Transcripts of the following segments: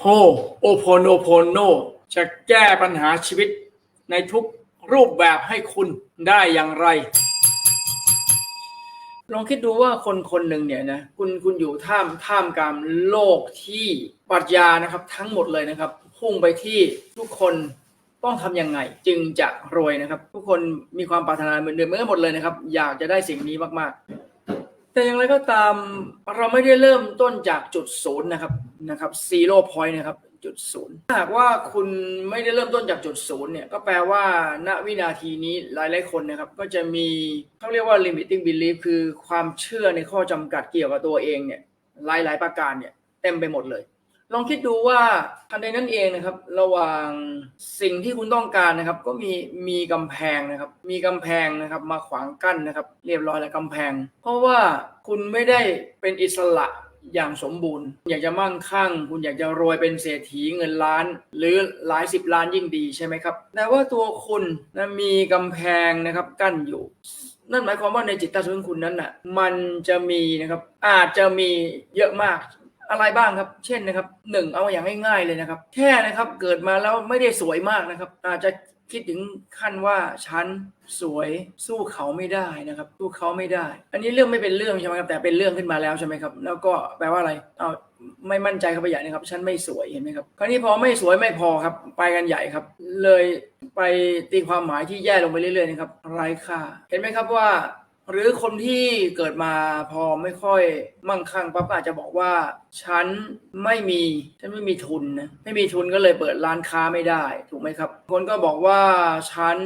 โฮโอโพโนโพโนจะแก้ปัญหาชีวิตในทุกรูปแบบให้คุณได้อย่างไร ลองคิดดูว่าคนคนหนึ่งเนี่ยนะคุณคุณอยู่ท่ามท่ามกลางโลกที่ปรัชญานะครับ ทั้งหมดเลยนะครับ พุ่งไปที่ทุกคนต้องทำยังไง จึงจะรวยนะครับ ทุกคนมีความปรารถนาเหมือนเดิมเหมือนกันหมดเลยนะครับ อยากจะได้สิ่งนี้มากๆ แต่อย่างไรก็ตามเราไม่ได้เริ่มต้นจากจุดศูนย์นะครับนะครับซีโร่พอยต์นะครับจุดศูนย์หากว่าคุณไม่ได้เริ่มต้นจากจุดศูนย์เนี่ยก็แปลว่าณวินาทีนี้หลายๆคนนะครับก็จะมีเขาเรียกว่า limiting belief คือความเชื่อในข้อจำกัดเกี่ยวกับตัวเองเนี่ยหลายๆประการเนี่ยเต็มไปหมดเลย ลองคิดดูว่าทันใดนั้นเองนะครับ ระหว่างสิ่งที่คุณต้องการนะครับ ก็มีมีกำแพงนะครับ มีกำแพงนะครับ มาขวางกั้นนะครับ เรียบร้อยแล้วกำแพง เพราะว่าคุณไม่ได้เป็นอิสระอย่างสมบูรณ์ อยากจะมั่งคั่ง คุณอยากจะรวยเป็นเศรษฐีเงินล้าน หรือหลายสิบล้านยิ่งดีใช่ไหมครับ แต่ว่าตัวคุณนะมีกำแพงนะครับกั้นอยู่ นั่นหมายความว่าในจิตใต้สำนึกคุณนั้นน่ะมันจะมีนะครับอาจจะมีเยอะมาก อะไรบ้างครับ เช่นนะครับหนึ่งเอาอย่างง่ายๆเลยนะครับ แค่นะครับเกิดมาแล้วไม่ได้สวยมากนะครับ อาจจะคิดถึงขั้นว่าฉันสวยสู้เขาไม่ได้นะครับสู้เขาไม่ได้ อันนี้เรื่องไม่เป็นเรื่องใช่ไหมครับแต่เป็นเรื่องขึ้นมาแล้วใช่ไหมครับ แล้วก็แปลว่าอะไรเอาไม่มั่นใจเข้าไปใหญ่นะครับ ฉันไม่สวยเห็นไหมครับคราวนี้พอไม่สวยไม่พอครับ ไปกันใหญ่ครับ เลยไปตีความหมายที่แย่ลงไปเรื่อยๆนะครับไร้ค่าเห็นไหมครับว่า หรือคนที่เกิดมาพอไม่ค่อยมั่งคั่งปั๊บอาจจะบอกว่า ฉันไม่มีฉันไม่มีทุนนะไม่มีทุนก็เลยเปิดร้านค้าไม่ได้ถูกไหมครับ คนก็บอกว่าฉัน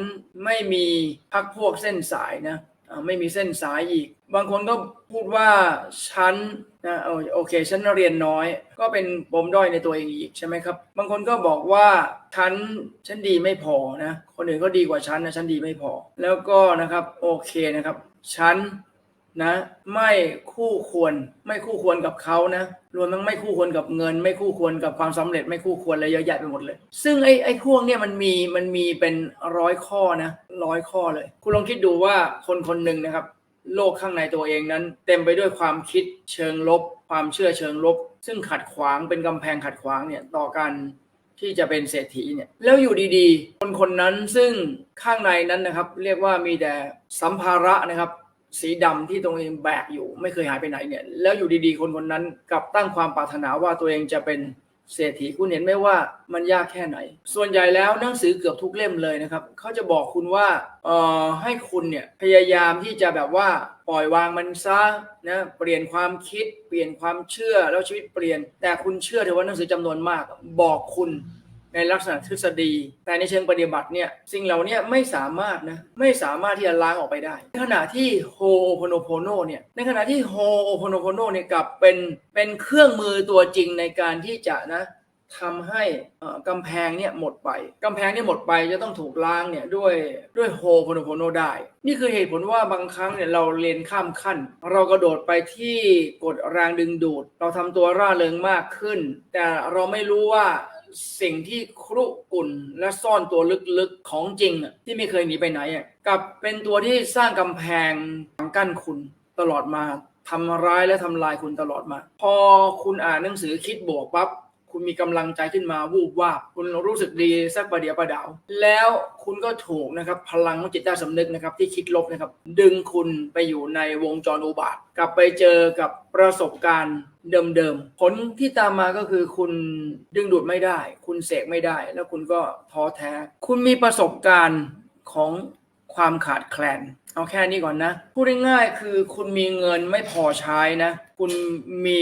ไม่มีพักพวกเส้นสายนะ ไม่มีเส้นสายอีก บางคนก็พูดว่าฉันนะโอเคฉันเรียนน้อย ก็เป็นปมด้อยในตัวเองอีกใช่ไหมครับ บางคนก็บอกว่าฉันฉันดีไม่พอนะ คนอื่นก็ดีกว่าฉันนะฉันดีไม่พอ แล้วก็นะครับโอเคนะครับฉัน นะ ไม่คู่ควรไม่คู่ควรกับเขานะรวมทั้งไม่คู่ควรกับเงิน ไม่คู่ควรกับความสำเร็จไม่คู่ควรอะไรเยอะแยะไปหมดเลย ซึ่งไอ้ไอ้พวกเนี่ยมันมีมันมีเป็นร้อยข้อนะร้อยข้อเลย คุณลองคิดดูว่าคนคนหนึ่งนะครับ โลกข้างในตัวเองนั้น เต็มไปด้วยความคิดเชิงลบ ความเชื่อเชิงลบ ซึ่งขัดขวางเป็นกำแพงขัดขวางเนี่ยต่อการที่จะเป็นเศรษฐีเนี่ยแล้วอยู่ดีๆ คนคนนั้นซึ่งข้างในนั้นนะครับ เรียกว่ามีแต่สัมภาระนะครับ สีดำที่ตัวเองแบกอยู่ไม่เคยหายไปไหนเนี่ย แล้วอยู่ดีๆ คนคนนั้นกลับตั้งความปรารถนาว่าตัวเองจะเป็นเศรษฐีคุณเห็นไหมว่ามันยากแค่ไหน ส่วนใหญ่แล้วหนังสือเกือบทุกเล่มเลยนะครับเขาจะบอกคุณว่าเอ่อให้คุณเนี่ยพยายามที่จะแบบว่าปล่อยวางมันซะนะเปลี่ยนความคิด เปลี่ยนความเชื่อแล้วชีวิตเปลี่ยน แต่คุณเชื่อเถอะว่าหนังสือจำนวนมาก บอกคุณ ในลักษณะทฤษฎี แต่ในเชิงปฏิบัติเนี่ยสิ่งเหล่านี้ไม่สามารถนะไม่สามารถที่จะล้างออกไปได้ ในขณะที่โฮโพโนโพโนเนี่ยในขณะที่โฮโพโนโพโนเนี่ยกลับเป็นเป็นเครื่องมือตัวจริงในการที่จะนะทำให้กำแพงเนี่ยหมดไป กำแพงเนี่ยหมดไปจะต้องถูกล้างเนี่ยด้วยด้วยโฮโพโนโพโนได้ นี่คือเหตุผลว่าบางครั้งเนี่ยเราเรียนข้ามขั้น เรากระโดดไปที่กฎแรงดึงดูด เราทำตัวร่าเริงมากขึ้น แต่เราไม่รู้ว่า สิ่งที่ครุกุ่นและซ่อนตัวลึกๆของจริงที่ไม่เคยหนีไปไหนกับเป็นตัวที่สร้างกำแพงฝังกั้นคุณตลอดมาทำร้ายและทำลายคุณตลอดมา พอคุณอ่านหนังสือคิดบวกปั๊บ คุณมีกำลังใจขึ้นมาวูบวาบคุณรู้สึกดีสักประเดี๋ยวประดาว แล้วคุณก็ถูกนะครับพลังของจิตใต้สำนึกนะครับที่คิดลบนะครับดึงคุณไปอยู่ในวงจรอุบาท กลับไปเจอกับประสบการณ์เดิมๆ ผลที่ตามมาก็คือคุณดึงดูดไม่ได้ คุณเสกไม่ได้ แล้วคุณก็ท้อแท้ คุณมีประสบการณ์ของความขาดแคลน เอาแค่นี้ก่อนนะ พูดง่ายๆคือคุณมีเงินไม่พอใช้นะ คุณมี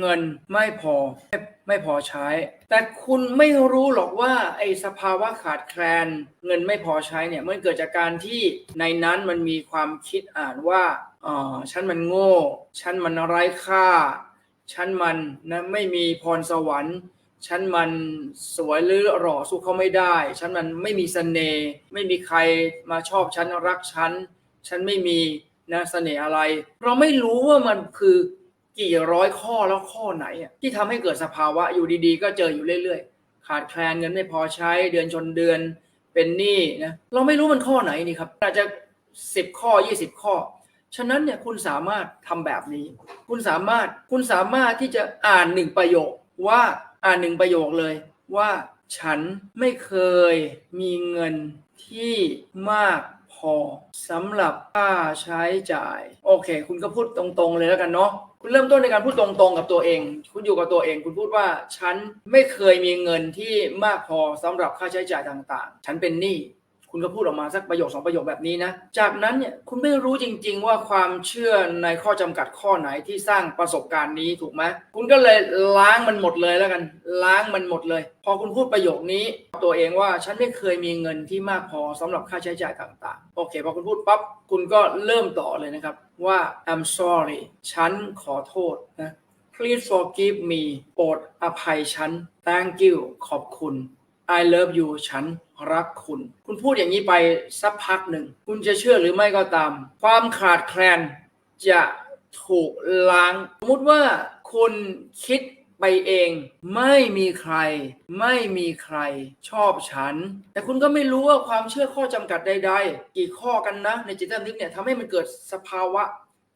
เงินไม่พอไม่ไม่พอใช้ แต่คุณไม่รู้หรอกว่าไอ้สภาวะขาดแคลน เงินไม่พอใช้เนี่ยมันเกิดจากการที่ในนั้นมันมีความคิดอ่านว่าอ๋อฉันมันโง่ ฉันมันไร้ค่า ฉันมันนะไม่มีพรสวรรค์ฉันมันสวยหรือหล่อสู้เขาไม่ได้ ฉันมันไม่มีเสน่ห์ไม่มีใครมาชอบฉันรักฉัน ฉันไม่มีนะเสน่ห์อะไร เราไม่รู้ว่ามันคือ กี่ร้อยข้อแล้วข้อไหนอะที่ทำให้เกิดสภาวะอยู่ดีๆ ก็เจออยู่เรื่อยๆ ขาดแคลนเงินไม่พอใช้เดือนชนเดือนเป็นหนี้นะเราไม่รู้มันข้อไหนนี่ครับอาจจะสิบข้อยี่สิบข้อ ฉะนั้นเนี่ยคุณสามารถทำแบบนี้ คุณสามารถคุณสามารถที่จะอ่านหนึ่งประโยคว่าอ่านหนึ่งประโยคเลยว่าฉันไม่เคยมีเงินที่มาก พอสำหรับค่าใช้จ่าย โอเค คุณก็พูดตรงๆเลยแล้วกันเนาะคุณเริ่มต้นในการพูดตรงๆกับตัวเอง คุณอยู่กับตัวเอง คุณพูดว่าฉันไม่เคยมีเงินที่มากพอสำหรับค่าใช้จ่ายต่างๆ ฉันเป็นหนี้ คุณก็พูดออกมาสักประโยคสองประโยคแบบนี้นะ จากนั้นเนี่ยคุณไม่รู้จริง ๆ ว่าความเชื่อในข้อจำกัดข้อไหนที่สร้างประสบการณ์นี้ถูกไหมคุณก็เลยล้างมันหมดเลยแล้วกัน ล้างมันหมดเลย พอคุณพูดประโยคนี้ ตัวเองว่าฉันไม่เคยมีเงินที่มากพอสำหรับค่าใช้จ่ายต่างๆ โอเคพอคุณพูดปั๊บคุณก็เริ่มต่อเลยนะครับว่า I'm sorry ฉันขอโทษนะ Please forgive me โปรดอภัยฉัน Thank you ขอบคุณ I love you ฉัน รักคุณ คุณพูดอย่างนี้ไปสักพักหนึ่ง คุณจะเชื่อหรือไม่ก็ตาม ความขาดแคลนจะถูกล้าง สมมติว่าคุณคิดไปเอง ไม่มีใคร ไม่มีใครชอบฉัน แต่คุณก็ไม่รู้ว่าความเชื่อข้อจำกัดใด ๆ กี่ข้อกันนะ ในจิตใต้สำนึกเนี่ยทำให้มันเกิดสภาวะ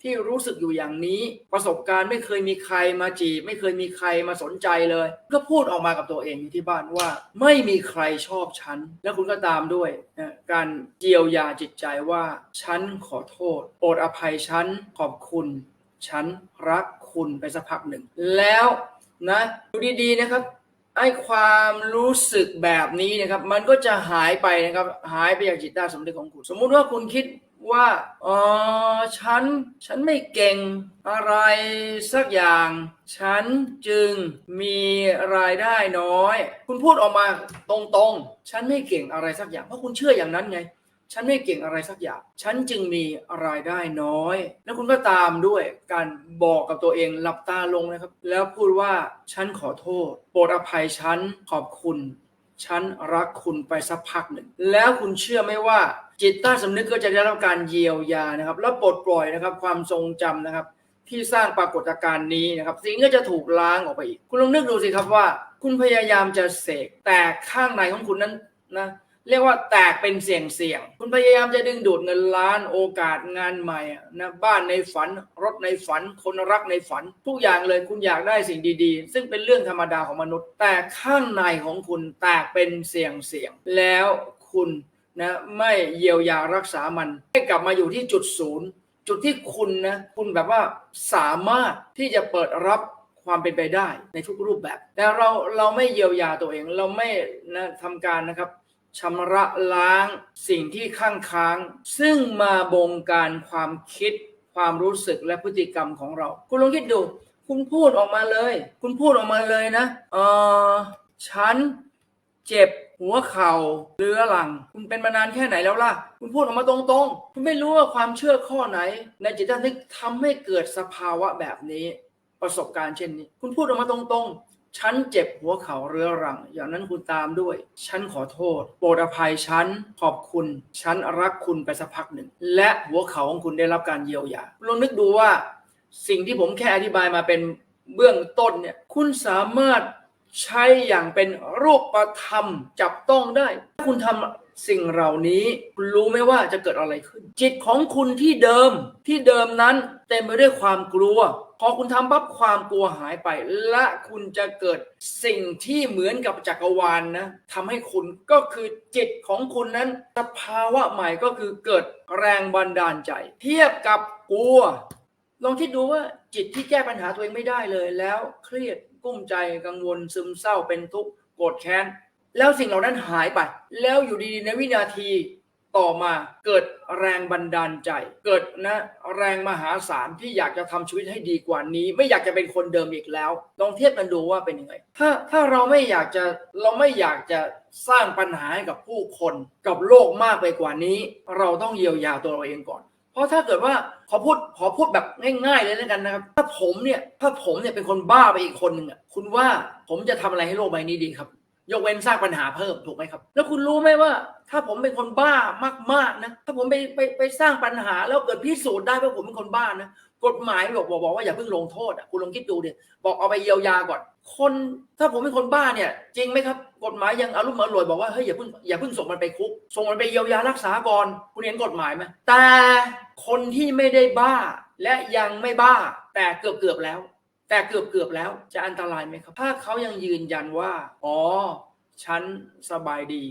ที่รู้สึกอยู่อย่างนี้ ประสบการณ์ไม่เคยมีใครมาจีบ ไม่เคยมีใครมาสนใจเลย ก็พูดออกมากับตัวเองอยู่ที่บ้านว่า ไม่มีใครชอบฉัน แล้วคุณก็ตามด้วยนะการเยียวยาจิตใจว่า ฉันขอโทษโปรดอภัยฉันขอบคุณ ฉันรักคุณไปสักพักหนึ่ง แล้วนะดูดีๆนะครับไอ้ความรู้สึกแบบนี้นะครับ มันก็จะหายไปนะครับ หายไปจากจิตใต้สำนึกของคุณ สมมุติว่าคุณคิด ว่าเออฉัน ฉันไม่เก่งอะไรสักอย่าง ฉันจึงมีรายได้น้อย คุณพูดออกมาตรงๆ ฉันไม่เก่งอะไรสักอย่าง เพราะคุณเชื่ออย่างนั้นไง ฉันไม่เก่งอะไรสักอย่าง ฉันจึงมีรายได้น้อย แล้วคุณก็ตามด้วยการบอกกับตัวเองหลับตาลงนะครับ แล้วพูดว่าฉันขอโทษ โปรดอภัยฉันขอบคุณ ฉันรักคุณไปสักพักหนึ่ง แล้วคุณเชื่อไหมว่า จิตใต้สำนึกก็จะได้รับการเยียวยานะครับ แล้วปลดปล่อยนะครับ ความทรงจำนะครับ ที่สร้างปรากฏการณ์นี้นะครับ สิ่งก็จะถูกล้างออกไปอีก คุณลองนึกดูสิครับว่า คุณพยายามจะเสกแต่ข้างในของคุณนั้นนะเรียกว่าแตกเป็นเสี่ยงเสี่ยง คุณพยายามจะดึงดูดเงินล้านโอกาสงานใหม่นะบ้านในฝัน รถในฝัน คนรักในฝัน ทุกอย่างเลยคุณอยากได้สิ่งดีๆ ซึ่งเป็นเรื่องธรรมดาของมนุษย์ แต่ข้างในของคุณแตกเป็นเสี่ยงเสี่ยง แล้วคุณ นะไม่เยียวยารักษามัน ให้กลับมาอยู่ที่จุดศูนย์จุดที่คุณนะคุณแบบว่าสามารถที่จะเปิดรับความเป็นไปได้ในทุกรูปแบบ แต่เราเราไม่เยียวยาตัวเองเราไม่นะทำการนะครับชำระล้างสิ่งที่ข้างค้าง ซึ่งมาบงการความคิดความรู้สึกและพฤติกรรมของเรา คุณลองคิดดู คุณพูดออกมาเลย คุณพูดออกมาเลยนะเออฉันเจ็บ หัวเข่าเรื้อรัง คุณเป็นมานานแค่ไหนแล้วล่ะ คุณพูดออกมาตรงๆ คุณไม่รู้ว่าความเชื่อข้อไหน ในจิตใต้นึกทำให้เกิดสภาวะแบบนี้ ประสบการณ์เช่นนี้ คุณพูดออกมาตรงๆ ฉันเจ็บหัวเข่าเรื้อรัง อย่างนั้นคุณตามด้วย ฉันขอโทษ โปรดอภัยฉัน ขอบคุณ ฉันรักคุณไปสักพักหนึ่ง และหัวเข่าของคุณได้รับการเยียวยาลองนึกดูว่า สิ่งที่ผมแค่อธิบายมาเป็นเบื้องต้นเนี่ย คุณสามารถ ใช้อย่างเป็นรูปธรรมจับต้องได้ ถ้าคุณทำสิ่งเหล่านี้คุณรู้ไหมว่าจะเกิดอะไรขึ้น จิตของคุณที่เดิมที่เดิมนั้นเต็มไปด้วยความกลัว พอคุณทำปั๊บความกลัวหายไป และคุณจะเกิดสิ่งที่เหมือนกับจักรวาลนนะทำให้คุณก็คือจิตของคุณนั้นสภาวะใหม่ก็คือเกิดแรงบันดาลใจ เทียบกับกลัว ลองคิดดูว่าจิตที่แก้ปัญหาตัวเองไม่ได้เลย แล้วเครียดกุ้มใจกังวลซึมเศร้าเป็นทุกข์โกรธแค้น แล้วสิ่งเหล่านั้นหายไป แล้วอยู่ดีๆในวินาทีต่อมาเกิดแรงบันดาลใจ เกิดนะแรงมหาศาลที่อยากจะทำชีวิตให้ดีกว่านี้ ไม่อยากจะเป็นคนเดิมอีกแล้ว ลองเทียบกันดูว่าเป็นยังไงถ้าถ้าเราไม่อยากจะเราไม่อยากจะสร้างปัญหาให้กับผู้คนกับโลกมากไปกว่านี้ เราต้องเยียวยาตัวเราเองก่อน เพราะถ้าเกิดว่าขอพูดขอพูดแบบง่ายๆเลยแล้วกันนะครับ ถ้าผมเนี่ยถ้าผมเนี่ยเป็นคนบ้าไปอีกคนหนึ่งอะคุณว่าผมจะทำอะไรให้โลกใบนี้ดีครับ ยกเว้นสร้างปัญหาเพิ่มถูกไหมครับ แล้วคุณรู้ไหมว่า ถ้าผมเป็นคนบ้ามากๆนะถ้าผมไปไปไปสร้างปัญหาแล้วเกิดพิสูจน์ได้ว่าผมเป็นคนบ้านะ กฎหมายบอกบอกบอกว่าอย่าเพิ่งลงโทษอะคุณลองคิดดูดิบอกเอาไปเยียวยาก่อน คนถ้าผมเป็นคนบ้าเนี่ย จริงไหมครับ กฎหมายยังอารมณ์อร่วยบอกว่าเฮ้ยอย่าเพิ่งอย่าเพิ่งส่งมันไปคุก ส่งมันไปเยียวยารักษาก่อนคุณเห็นกฎหมายไหมแต่คนที่ไม่ได้บ้าและยังไม่บ้า แต่เกือบเกือบๆแล้ว แต่เกือบเกือบๆแล้วจะอันตรายไหมครับ ถ้าเขายังยืนยันว่า อ๋อ ฉันสบายดี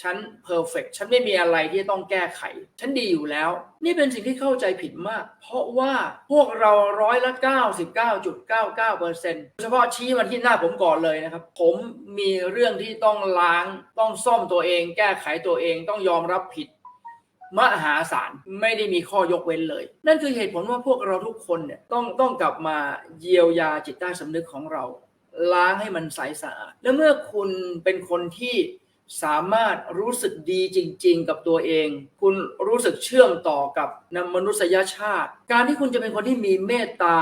ฉันเพอร์เฟกฉันไม่มีอะไรที่ต้องแก้ไข ฉันดีอยู่แล้ว นี่เป็นสิ่งที่เข้าใจผิดมาก เพราะว่าพวกเราร้อยละ 99.99%เปอร์เซ็นต์เฉพาะชี้มันที่หน้าผมก่อนเลยนะครับ ผมมีเรื่องที่ต้องล้าง ต้องซ่อมตัวเอง แก้ไขตัวเอง ต้องยอมรับผิด มหาศาลไม่ได้มีข้อยกเว้นเลย นั่นคือเหตุผลว่าพวกเราทุกคนเนี่ยต้องต้องกลับมาเยียวยาจิตใต้สำนึกของเรา ล้างให้มันใสสะอาด และเมื่อคุณเป็นคนที่ สามารถรู้สึกดีจริง ๆ กับตัวเอง คุณรู้สึกเชื่อมต่อกับนมนุษยชาติ การที่คุณจะเป็นคนที่มีเมตตา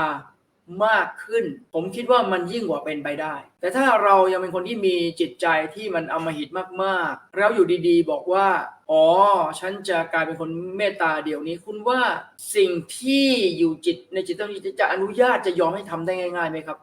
มากขึ้น ผมคิดว่ามันยิ่งกว่าเป็นไปได้ แต่ถ้าเรายังเป็นคนที่มีจิตใจที่มันอมหิตมากๆ แล้วอยู่ดีๆ บอกว่า อ๋อ ฉันจะกลายเป็นคนเมตตาเดี๋ยวนี้ คุณว่าสิ่งที่อยู่จิตในจิตต้องจะอนุญาตจะยอมให้ทำได้ง่ายๆไหมครับ